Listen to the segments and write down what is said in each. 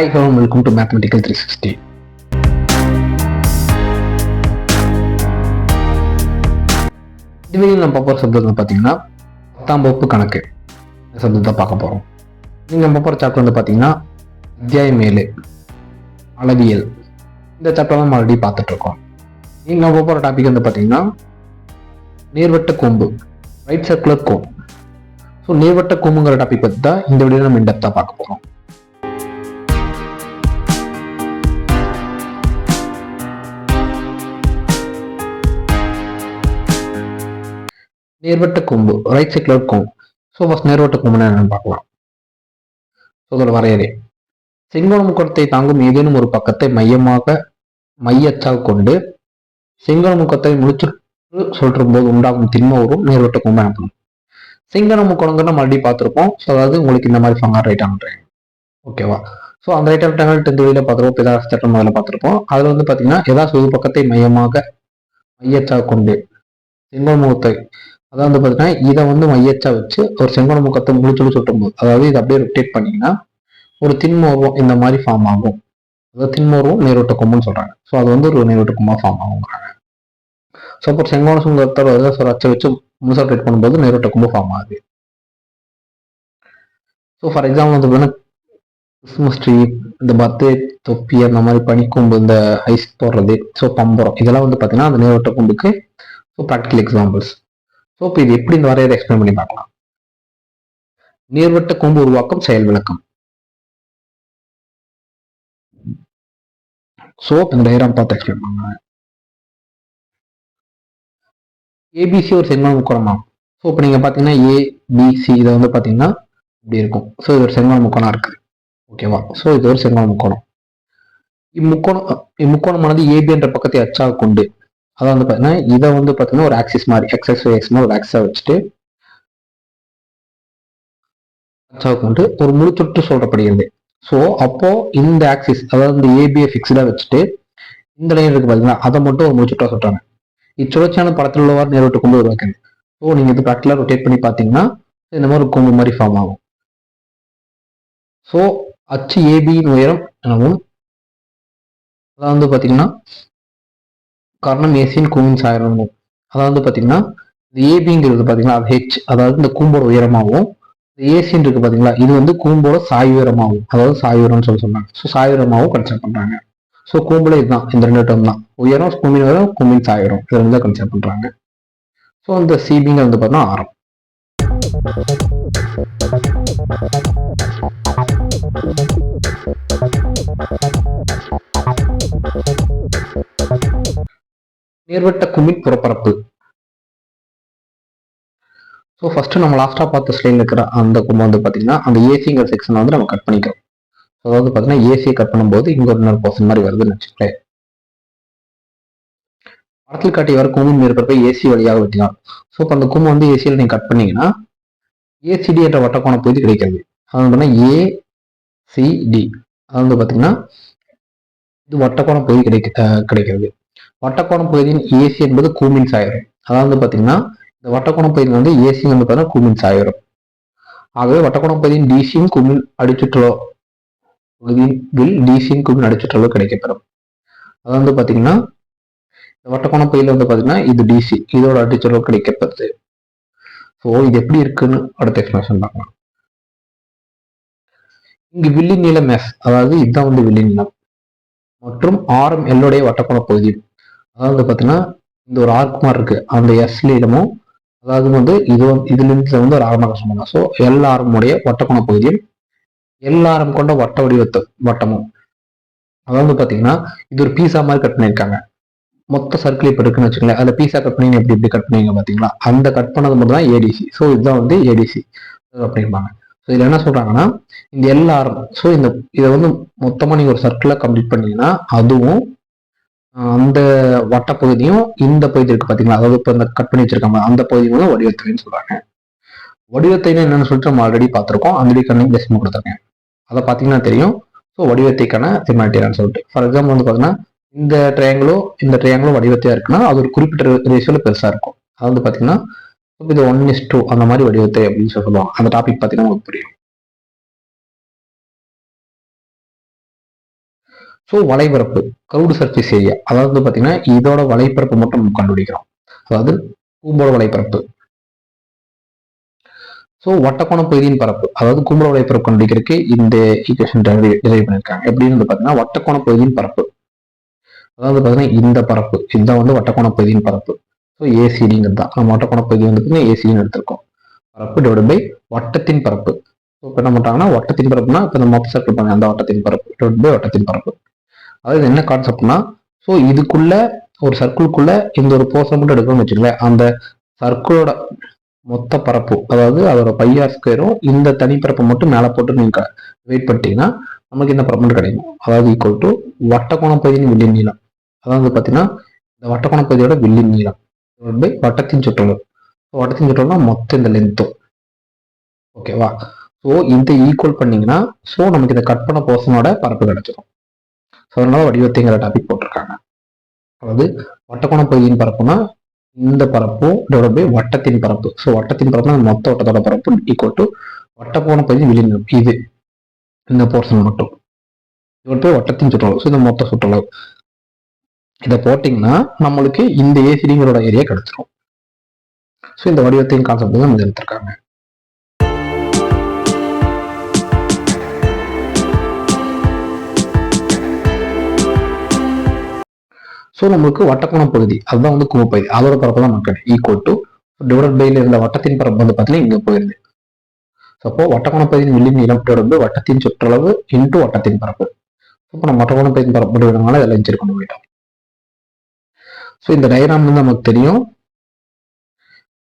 Hi hello welcome to mathematical three sixty இதுவரையும் நம்ம பார்க்குற சப்ஜெக்ட் வந்து பார்த்தீங்கன்னா பத்தாம் வகுப்பு கணக்கு. இந்த சப்ஜெக்ட் தான் பார்க்க போகிறோம் நீங்கள் நம்ம போகிற சாப்டர் வந்து பார்த்தீங்கன்னா அத்தியாயம் ஏழு அளவியல். இந்த சாப்டர் நம்ம ஆல்ரெடி பார்த்துட்ருக்கோம் நீங்கள் நம்ம போகிற டாபிக் வந்து பார்த்தீங்கன்னா நேர்வட்ட கொம்பு ரைட் சர்க்குலர் கோம் ஸோ நேர்வட்ட கொம்புங்கிற டாபிக் பற்றி தான் இந்த வீடியோ நம்ம இன்டெப்த்தாக பார்க்க போகிறோம் நேர்வட்ட கொம்பு ரைட் சைக்கிள் இருக்கும். ஸோ ஃபஸ்ட் நேர்வட்ட கொம்புனா என்னன்னு பார்க்கலாம். ஸோ அதோட வரையறை. செங்கோண முக்கோணத்தை தாங்கும் ஏதேனும் ஒரு பக்கத்தை மையமாக மையச்சாக கொண்டு செங்கோண முக்கத்தை முடிச்சுட்டு சொல்றும் போது உண்டாகும் திண்ம உருவம் நேர்வட்ட கொம்பு எனப்படும். செங்கோண முக்கோணங்கள் நம்ம ஆல்ரெடி பார்த்துருப்போம். ஸோ அதாவது உங்களுக்கு இந்த மாதிரி ஃபங்கார் ரைட் ஆன் ஓகேவா ஸோ அந்த ரைட் ஆஃப் டென்த் வெளியில பார்த்துருப்போம். பிதாஸ் சட்டம் முதல்ல பார்த்துருப்போம். அதில் வந்து பார்த்தீங்கன்னா ஏதாவது ஒரு பக்கத்தை மையமாக மையச்சாக கொண்டு செங்கோண முகத்தை அதாவது வந்து பார்த்தீங்கன்னா இதை வந்து மையச்சா வச்சு ஒரு செங்கோண முகத்தை முடிச்சுட்டு சுட்டும் போது அதாவது இதை அப்படியே ரொட்டேட் பண்ணீங்கன்னா ஒரு தின்மோர்வம் இந்த மாதிரி ஃபார்ம் ஆகும். அதாவது தின்மோர்வம் நீரோட்ட கொம்புன்னு சொல்றாங்க. ஸோ அது வந்து ஒரு நீரோட்ட கொம்பா ஃபார்ம் ஆகுங்கிறாங்க. ஸோ அப்போ செங்கோண சுங்கத்தோட அச்சை வச்சு முழுசாக ட்ரீட் பண்ணும்போது நீரோட்ட கொம்பு ஃபார்ம் ஆகுது. ஸோ ஃபார் எக்ஸாம்பிள் வந்து பார்த்தீங்கன்னா கிறிஸ்மஸ் ட்ரீ இந்த பர்த்டே தொப்பி அந்த மாதிரி பனிக்கொம்பு இந்த ஐஸ் போடுறது ஸோ பம்பரம் இதெல்லாம் வந்து பார்த்தீங்கன்னா அந்த நீரோட்ட கொம்புக்கு ஸோ ப்ராக்டிக்கல் எக்ஸாம்பிள்ஸ் ஸோ இப்போ இது எப்படி இந்த வரையறை எக்ஸ்பிளைன் பண்ணி பார்க்கலாம். நீர்வட்ட கொம்பு உருவாக்கம் செயல் விளக்கம். ஸோ இந்த டயராம் பார்த்து எக்ஸ்பிளைன் பண்ணுங்க. ஏபிசி ஒரு செங்கோண முக்கோணமாகும் ஸோ இப்போ நீங்கள் பார்த்தீங்கன்னா ஏபிசி இதை வந்து பார்த்தீங்கன்னா இப்படி இருக்கும். ஸோ இது ஒரு செங்கோண முக்கோணம் இருக்குது ஓகேவா ஸோ இது ஒரு செங்கோண முக்கோணம். இம்முக்கோணம் இம்முக்கோணமானது ஏபி என்ற பக்கத்தை அச்சாக கொண்டு அதை வந்து பார்த்தீங்கன்னா இதை வந்து பார்த்தீங்கன்னா ஒரு ஆக்சிஸ் மாதிரி எக்ஸஸ் எக்ஸ் மாதிரி ஒரு ஆக்ஸாக வச்சுட்டு வந்து ஒரு ஒரு தொட்டு சொல்லப்படுகிறது ஸோ அப்போ இந்த ஆக்சிஸ் அதாவது இந்த ஏபியை ஃபிக்ஸ்டாக வச்சுட்டு இந்த லைன் இருக்கு பார்த்தீங்கன்னா அதை மட்டும் ஒரு முழுச்சுட்டா சொல்றாங்க. இச்சுழற்சியான படத்தில் உள்ளவாறு நேரோட்டு கொண்டு உருவாக்குது. ஸோ நீங்கள் இது ப்ராக்டிகலாக ரொட்டேட் பண்ணி பார்த்தீங்கன்னா இந்த மாதிரி ஒரு கொம்பு மாதிரி ஃபார்ம் ஆகும். ஸோ அச்சு ஏபியின் உயரம் எனவும் அதாவது வந்து பார்த்தீங்கன்னா காரணம் ஏசியின் கூமின் சாயணும் அதாவது பார்த்தீங்கன்னா இந்த ஏபிங்கிறது பார்த்தீங்கன்னா அது ஹெச் அதாவது இந்த கூம்போட உயரமாகவும் இந்த ஏசின்னு இருக்கு பார்த்தீங்களா இது வந்து கூம்போட சாய் அதாவது சாய் உயரம்னு சொல்லி சொன்னாங்க. ஸோ சாய் உயரமாகவும் கன்சிடர் பண்ணுறாங்க ஸோ கூம்புல இதுதான் இந்த ரெண்டு டேர்ம் தான். உயரம் கூம்பின் உயரம் கூம்பின் சாய் உயரம் இது ரெண்டு தான் கன்சிடர் பண்ணுறாங்க ஸோ இந்த சிபிங்க வந்து பார்த்தீங்கன்னா ஆரம். நேர்வட்ட குமிழ் புறப்பரப்பு. ஸோ ஃபர்ஸ்ட் நம்ம லாஸ்ட்டாக பார்த்த ஸ்லைடில் இருக்கிற அந்த கும்பம் வந்து பார்த்தீங்கன்னா அந்த ஏசிங்கிற செக்ஷனை வந்து நம்ம கட் பண்ணிக்கிறோம். ஸோ அதாவது பார்த்தீங்கன்னா ஏசியை கட் பண்ணும்போது இங்கே ஒரு இன்னொரு பர்சன் மாதிரி வருதுன்னு வச்சுக்கோங்களேன். படத்தில் காட்டி வர கும்பம் மேற்பரப்பை ஏசி வழியாக வெட்டினார். ஸோ இப்போ அந்த கும்பம் வந்து ஏசியில் நீங்கள் கட் பண்ணீங்கன்னா ஏசிடி என்ற வட்டக்கோண பகுதி கிடைக்கிறது அது வந்து பார்த்தீங்கன்னா ஏசிடி அது வந்து பார்த்தீங்கன்னா இது வட்டக்கோண பகுதி கிடைக்க கிடைக்கிறது. வட்டக்கோணம் பகுதியின் ஏசி என்பது கூமின் ஆயிரும் அதாவது பார்த்தீங்கன்னா இந்த வட்டக்கோணம் பகுதியில் வந்து ஏசி வந்து பார்த்தீங்கன்னா கூமின் சாயரம் ஆகவே வட்டக்கோண பகுதியின் டிசியும் குமிழ் அடிச்சுற்றலோ பகுதியில் டிசியும் குமிழ் அடிச்சுற்றலோ கிடைக்கப்பெறும். அது வந்து பார்த்தீங்கன்னா இந்த வட்டக்கோண பகுதியில் வந்து பார்த்தீங்கன்னா இது டிசி இதோட அடிச்சுற்றலோ கிடைக்கப்படுது ஸோ இது எப்படி இருக்குன்னு அடுத்த எக்ஸ்பிளேஷன் பார்க்கலாம். இங்கு வில்லி நீளம் எஸ் அதாவது இதுதான் வந்து வில்லி நீளம். மற்றும் ஆரம் எல்லுடைய வட்டக்கோண பகுதி. அதாவது பார்த்தீங்கன்னா இந்த ஒரு ஆர்க் மாதிரி இருக்கு. அந்த எஸ் அதாவது வந்து இது இதுலேருந்து வந்து ஒரு ஆரமாக சொன்னாங்க. ஸோ எல் ஆரமுடைய வட்டக்கோண பகுதியும் எல் ஆரம் கொண்ட வட்ட வடிவத்தை வட்டமும். அதாவது பார்த்தீங்கன்னா இது ஒரு பீஸா மாதிரி கட் பண்ணியிருக்காங்க. மொத்த சர்க்கிள் இப்போ இருக்குன்னு வச்சுக்கோங்களேன். அதில் பீஸா கட் பண்ணி எப்படி எப்படி கட் பண்ணீங்க பார்த்தீங்களா அந்த கட் பண்ணது மட்டும் தான் ஏடிசி ஸோ இதுதான் வந்து ஏடிசி அப்படிம்பாங்க ஸோ இதில் என்ன சொல்கிறாங்கன்னா இந்த எல் ஆரம் ஸோ இந்த இதை வந்து மொத்தமாக நீங்கள் ஒரு சர்க்கிளாக கம்ப்ளீட் பண்ணீங்கன்னா அதுவும் அந்த வட்டப்பகுதியும் இந்த பகுதி இருக்கு பாத்தீங்களா? அதாவது இப்போ இந்த கட் பண்ணி வச்சிருக்காங்க அந்த பகுதியும் வந்து வடிவத்தைன்னு சொல்றாங்க. வடிவத்தைன்னு என்னன்னு சொல்லிட்டு நம்ம ஆல்ரெடி பார்த்துருக்கோம். அந்த கண்ணையும் டெசிமல் கொடுத்துருக்கேன். அதை பார்த்தீங்கன்னா தெரியும். ஸோ வடிவத்தைக்கான சிமாட்டியான்னு சொல்லிட்டு. ஃபார் எக்ஸாம்பிள் வந்து பார்த்தீங்கன்னா இந்த ட்ரையாங்கிளோ இந்த ட்ரையாங்கிளோ வடிவத்தையா இருக்குன்னா அது ஒரு குறிப்பிட்ட ரேஷியோல பெருசா இருக்கும். அது வந்து பார்த்தீங்கன்னா இது ஒன் இஸ் டூ அந்த மாதிரி வடிவத்தை அப்படின்னு சொல்லுவாங்க. அந்த டாபிக் பார்த்தீங்கன்னா உங்களுக்கு புரியும். ஸோ வலைபரப்பு கவுடு சர்ஃபேஸ் ஏரியா அதாவது வந்து பார்த்தீங்கன்னா இதோட வலைப்பரப்பு மட்டும் நம்ம கண்டுபிடிக்கிறோம். அதாவது கூம்போட வலைப்பரப்பு ஸோ வட்டக்கோண பகுதியின் பரப்பு. அதாவது கும்பல வலைபரப்பு கண்டுபிடிக்கிறதுக்கு இந்த ஈக்குவேஷன் டிரைவ் பண்ணியிருக்காங்க. எப்படின்னு வந்து பார்த்தீங்கன்னா வட்டக்கோண பகுதியின் பரப்பு. அதாவது பார்த்தீங்கன்னா இந்த பரப்பு. இதுதான் வந்து வட்டக்கோண பகுதியின் பரப்பு. ஸோ ஏசிடிங்கிறது தான் நம்ம வட்டக்கோண பகுதி வந்து பார்த்தீங்கன்னா ஏசின்னு எடுத்திருக்கோம். பரப்பு டிவைட் பை வட்டத்தின் பரப்பு. ஸோ இப்போ என்ன பண்ணுறாங்கன்னா வட்டத்தின் பரப்புனா இப்போ நம்ம மொத்த சர்க்கிள் பண்ண அந்த வட்டத்தின் பரப்பு. டிவைட் பை வட்டத்தின் பரப்பு. அதாவது என்ன கான்செப்ட்னா ஸோ இதுக்குள்ள ஒரு சர்க்கிள்குள்ள இந்த ஒரு போர்ஷன் மட்டும் எடுக்கணும்னு வச்சுக்கோங்களேன். அந்த சர்க்கிளோட மொத்த பரப்பு அதாவது அதோட பையார் ஸ்கொயரும் இந்த தனிப்பரப்பை மட்டும் மேலே போட்டு நீங்கள் வெயிட் பண்ணிட்டீங்கன்னா நமக்கு இந்த பரப்பு கிடைக்கும்? அதாவது ஈக்குவல் டு வட்டக்கோண பகுதியின் வில்லின் நீளம். அதாவது பார்த்தீங்கன்னா இந்த வட்டக்கோண பகுதியோட வில்லின் நீளம். பை வட்டத்தின் சுற்றளவு. வட்டத்தின் சுற்றளவுனா மொத்த இந்த லென்த்தும் ஓகேவா ஸோ இந்த ஈக்குவல் பண்ணிங்கன்னா ஸோ நமக்கு இந்த கட் பண்ண போர்ஷனோட பரப்பு கிடைச்சிடும் ஸோ அதனால வடிவத்தைங்கிற டாபிக் போட்டிருக்காங்க. அதாவது வட்டக்கோண பகுதியின் பரப்புனா இந்த பரப்பும் இதோட போய் வட்டத்தின் பரப்பு. ஸோ வட்டத்தின் பரப்புனா மொத்த வட்டத்தோட பரப்பு ஈக்குவல் டு வட்டக்கோண பகுதி விளிம்பு இது இந்த போர்ஷன் மட்டும். போய் வட்டத்தின் சுற்றளவு. ஸோ இந்த மொத்த சுற்றளவு. இதை போட்டிங்கன்னா நம்மளுக்கு இந்த ஏசிடிங்களோட ஏரியா கிடைச்சிரும். ஸோ இந்த வடிவத்தின் கான்செப்ட் தான் நம்ம எடுத்திருக்காங்க. ஸோ நம்மளுக்கு வட்டக்கோண பகுதி அதுதான் வந்து குமப்பகுதி. அதோட பரப்பு தான் மக்கள் ஈக்குவல் டு டிவைட் பைல இருந்த வட்டத்தின் பரப்பு வந்து பார்த்தீங்கன்னா இங்கே போயிருது. அப்போ வட்டக்கோண பகுதியின் மில்லி நீளம் தொடர்பு வட்டத்தின் சுற்றளவு இன்ட்டு வட்டத்தின் பரப்பு. இப்போ நம்ம வட்டக்கோண பகுதியின் பரப்பு விடனால இதில் இன்ச்சு கொண்டு போயிட்டோம் ஸோ இந்த டயக்ராம் வந்து நமக்கு தெரியும்.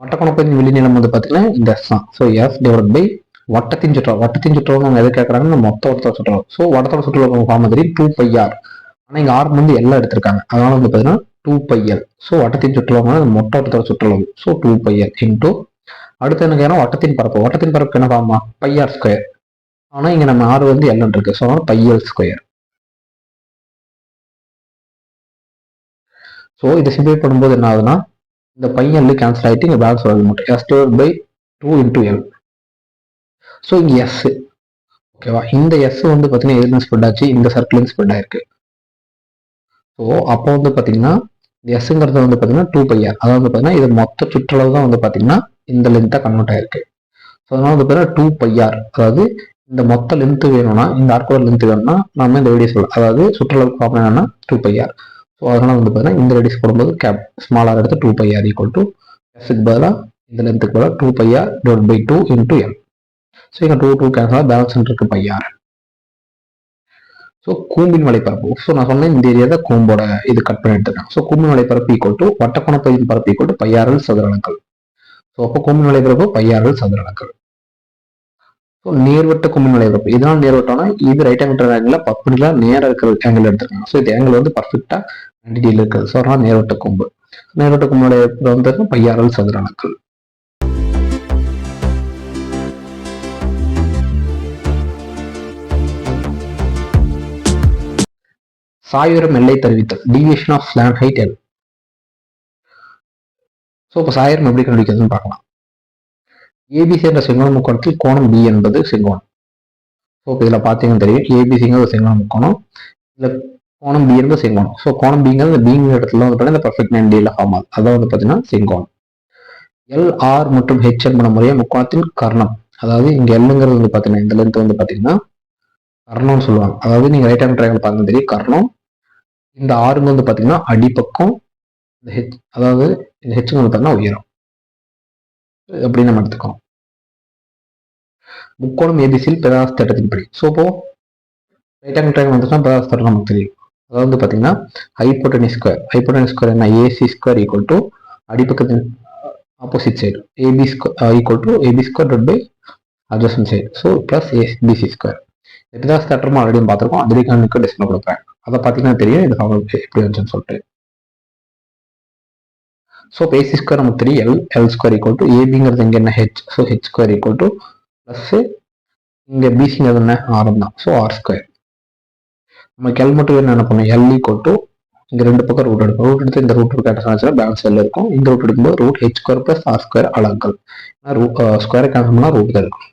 வட்டக்கோண பகுதியின் வெளி நீளம் வந்து பார்த்தீங்கன்னா இந்த எஸ் தான். ஸோ எஸ் டிவைட் பை வட்டத்தின் சுற்றளவு. வட்டத்தின் சுற்றளவு நம்ம எது கேட்குறாங்கன்னா மொத்த வட்டத்தோட சுற்றளவு. ஸோ வட்டத்தோட சுற்றளவு ஃபார்ம் தெரியும் டூ பை ஆர் ஆனால் இங்கே ஆர் வந்து எல்லாம் எடுத்திருக்காங்க. அதனால வந்து பார்த்தீங்கன்னா டூ பையல் ஸோ வட்டத்தின் சுற்றுலா மொட்டோட்டத்தோட வட்டத்தோட ஸோ டூ பையல் இன்டூ அடுத்து என்ன ஏன்னா வட்டத்தின் பரப்பு. வட்டத்தின் பரப்பு என்ன பாமா பையார் ஸ்கொயர் ஆனால் இங்கே நம்ம ஆறு வந்து எல்லாம் இருக்கு. ஸோ பையல் ஸ்கொயர் ஸோ இதை சிம்பிளை பண்ணும்போது என்ன ஆகுதுன்னா இந்த பையன்ல கேன்சல் ஆகிட்டு இங்கே பேலன்ஸ் வரது மட்டும். S divide by two into L so இங்கே எஸ் ஓகேவா இந்த எஸ் வந்து பார்த்தீங்கன்னா எதுன்னு ஸ்ப்ரெட் ஆச்சு? இந்த சர்க்கிளிங் ஸ்ப்ரெட் ஆயிருக்கு. ஸோ அப்போ வந்து பார்த்தீங்கன்னா எஸ்ங்கிறது வந்து பார்த்தீங்கன்னா டூ பையார் அதாவது வந்து பார்த்தீங்கன்னா இது மொத்த சுற்றளவு தான் வந்து பார்த்தீங்கன்னா இந்த லென்த்தாக கன்வெர்ட் ஆயிருக்கு. ஸோ அதனால வந்து பார்த்தீங்கன்னா டூ பையார் அதாவது இந்த மொத்த லென்த்து வேணும்னா இந்த ஆர்கோட லென்த்து வேணும்னா நம்ம இந்த ரேடியஸ் சொல்லலாம் அதாவது சுற்றளவு ப்ராப்ளம் என்னன்னா டூ பையார் ஸோ அதனால வந்து பார்த்தீங்கன்னா இந்த ரேடியஸ் போடும்போது கேப் ஸ்மாலாக எடுத்து two pi r equal to எஸ்க்கு பதிலாக இந்த லென்த்துக்கு பதிலாக two pi r divide by two into L so இங்கே டூ டூ கேன்சலாக பேலன்ஸ் இருக்கு பையார் ஸோ கூம்பின் வலைப்பரப்பு ஸோ நான் சொன்னேன் இந்த ஏரியா தான் கூம்போட இது கட் பண்ணி எடுத்துருக்காங்க. ஸோ கூம்பின் வலைப்பரப்பு ஈக்குவல் டு வட்டக்கோண பகுதியின் பரப்பு equal to pi r l சதுரணுக்கள் so அப்போ கூம்பின் வலைப்பரப்பு சதுர சதுரணுக்கள் ஸோ நேர்வட்ட கும்பின் வலைப்பரப்பு இதனால் நேர்வட்டம்னா இது ரைட் ஆங்கிள் ஆங்கிள் பர்பண்டிகுலர் நேரம் இருக்கிற ஆங்கிள் எடுத்துருக்காங்க. ஸோ இது ஆங்கிள் வந்து பர்ஃபெக்டாக நைன்டி டிகிரி இருக்குது. ஸோ அதனால் நேர்வட்ட கொம்பு. நேர்வட்ட கொம்புடைய வந்து சதுர சதுரணுக்கள் சாயுரம் எல்லை தெரிவித்தல். Deviation of land height L so இப்போ சாயரம் எப்படி கண்டுபிடிக்கிறதுன்னு பார்க்கலாம். ஏபிசி என்ற செங்கோண முக்கோணத்தில் கோணம் பி என்பது செங்கோணம். ஸோ இப்போ இதில் பார்த்தீங்கன்னு தெரியும். ஏபிசிங்கிறது செங்கோண முக்கோணம். இதில் கோணம் பி என்பது செங்கோணம். ஸோ கோணம் பிங்கிறது பிங்கிற இடத்துல வந்து பார்த்தீங்கன்னா இந்த பர்ஃபெக்ட் நைன் டியில் ஃபார்ம் ஆகுது. அதான் வந்து பார்த்தீங்கன்னா செங்கோணம். எல் ஆர் மற்றும் ஹெச் என்பன முறையே முக்கோணத்தின் கர்ணம். அதாவது இங்கே எல்லுங்கிறது வந்து பார்த்தீங்கன்னா இந்த லென்த் வந்து பார்த்தீங்கன்னா கர்ணம்னு சொல்லுவாங்க. அதாவது நீங்கள் ரைட் ஹேண்ட் ட்ரையாங்கிள் பார்த்தீங்கன்னா தெரியும். கர்ணம் இந்த ஆறுங்க வந்து பார்த்தீங்கன்னா அடிப்பக்கம் இந்த ஹெச் அதாவது இந்த ஹெச்சுங்க வந்து பார்த்தீங்கன்னா உயரம். எப்படி நம்ம எடுத்துக்கோம் முக்கோணம் ஏபிசியில் பெதாஸ் திட்டத்தின் படி ஸோ இப்போ ரைட் ஆங்கிள் ட்ரையாங்கிள் வந்துச்சுன்னா பெதாஸ் திட்டம் நமக்கு தெரியும். அதாவது வந்து பார்த்தீங்கன்னா ஹைப்போட்டனி ஸ்கொயர் ஹைப்போட்டனி ஸ்கொயர் என்ன? AC square equal to அடிப்பக்கத்தின் opposite side AB square equal to AB square dot by adjust side so plus ABC square பெதாஸ் தேட்டரும் ஆல்ரெடி பார்த்துருக்கோம். அதிரிகானுக்கு டிஸ்பிளே கொடுப்பேன் அதை பார்த்தீங்கன்னா தெரியும் இது எப்படி வந்துச்சுன்னு சொல்லிட்டு. ஸோ பேசி ஸ்கொயர் நமக்கு தெரியும் L L square equal to ஏபிங்கிறது இங்கே என்ன? H so H square equal to plus இங்கே பிசிங்கிறது என்ன? ஆரம் தான். ஸோ ஆர் ஸ்கொயர் நமக்கு எல் மட்டும் என்ன பண்ணணும்? எல் ஈக்குவல் டு இங்கே ரெண்டு பக்கம் ரூட் எடுக்கும் ரூட் எடுத்து இந்த ரூட் கேட்ட ஆச்சுன்னா பேலன்ஸ் எல் இருக்கும். இந்த ரூட் எடுக்கும்போது root H square plus R square அலங்கள் root square cancel பண்ணால் ரூட் தான் இருக்கும்.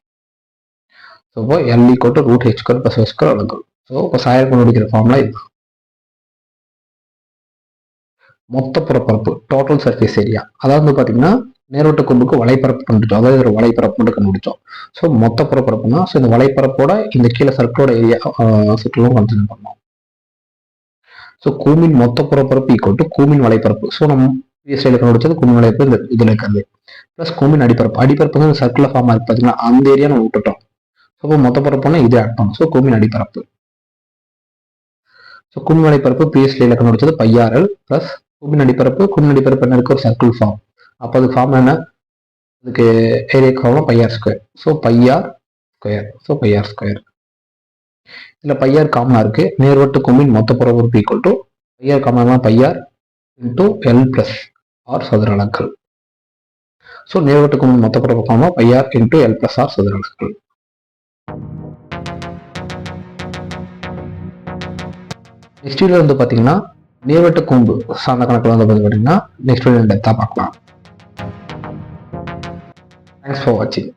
ஸோ இப்போ L equal to root H square plus square அலங்கள் so இப்போ சாயல் கண்டுபிடிக்கிற ஃபார்முலா இது மொத்த புறப்பரப்பு டோட்டல் சர்ஃபேஸ் ஏரியா அதாவது வந்து பார்த்தீங்கன்னா நேரோட்ட கொம்புக்கு வலைப்பரப்பு கண்டுபிடிச்சோம். அதாவது ஒரு வலைப்பரப்பு மட்டும் கண்டுபிடிச்சோம். ஸோ மொத்த புறப்பரப்புனா ஸோ இந்த வலைப்பரப்போட இந்த கீழே சர்க்கிளோட ஏரியா சுற்றுலும் கன்சிடர் பண்ணோம். ஸோ கூமின் மொத்த புறப்பரப்பு ஈக்குவல் டு கூமின் வலைப்பரப்பு. ஸோ நம்ம பிஎஸ்ஐல கண்டுபிடிச்சது கூமின் வலைப்பரப்பு இந்த இதில் இருக்கிறது. ப்ளஸ் கூமின் அடிப்பரப்பு. அடிப்பரப்பு வந்து சர்க்குலர் ஃபார்மாக இருக்கு பார்த்தீங்கன்னா அந்த ஏரியா நம்ம விட்டுட்டோம். ஸோ மொத்த பரப்புனா இது ஆட் பண்ணும். ஸோ கூமின் அடிப்பரப்பு. ஸோ கூமின் அடிப்பரப்பு பிஎஸ்ஐல கண்டுபிடிச்சது? பையாரல் ப்ளஸ் கூமின் அடிப்பரப்பு கூமின் அடிப்பரப்பு என்ன இருக்கு? ஒரு சர்க்கிள் ஃபார்ம் அப்போ அது ஃபார்ம் என்ன? அதுக்கு area form pi r square so pi r square so pi r square இதில் பையார் காமனாக இருக்கு. நேர்வட்டு குமின் மொத்த புறப்பொருப்பு ஈக்குவல் டு பையார் காமனா pi r into L plus R சதுர அலகுகள். ஸோ நேர்வட்டு குமின் மொத்த புறப்பு காமனா pi r into L plus R சதுர அலகுகள். நெக்ஸ்ட் வீடியோ வந்து பார்த்தீங்கன்னா நேர்வட்ட கூம்பு சார்ந்த கணக்கில் வந்து பார்த்தீங்கன்னா நெக்ஸ்ட் வீடியோ டெத்தாக பார்க்கலாம். தேங்க்ஸ் ஃபார் வாட்சிங்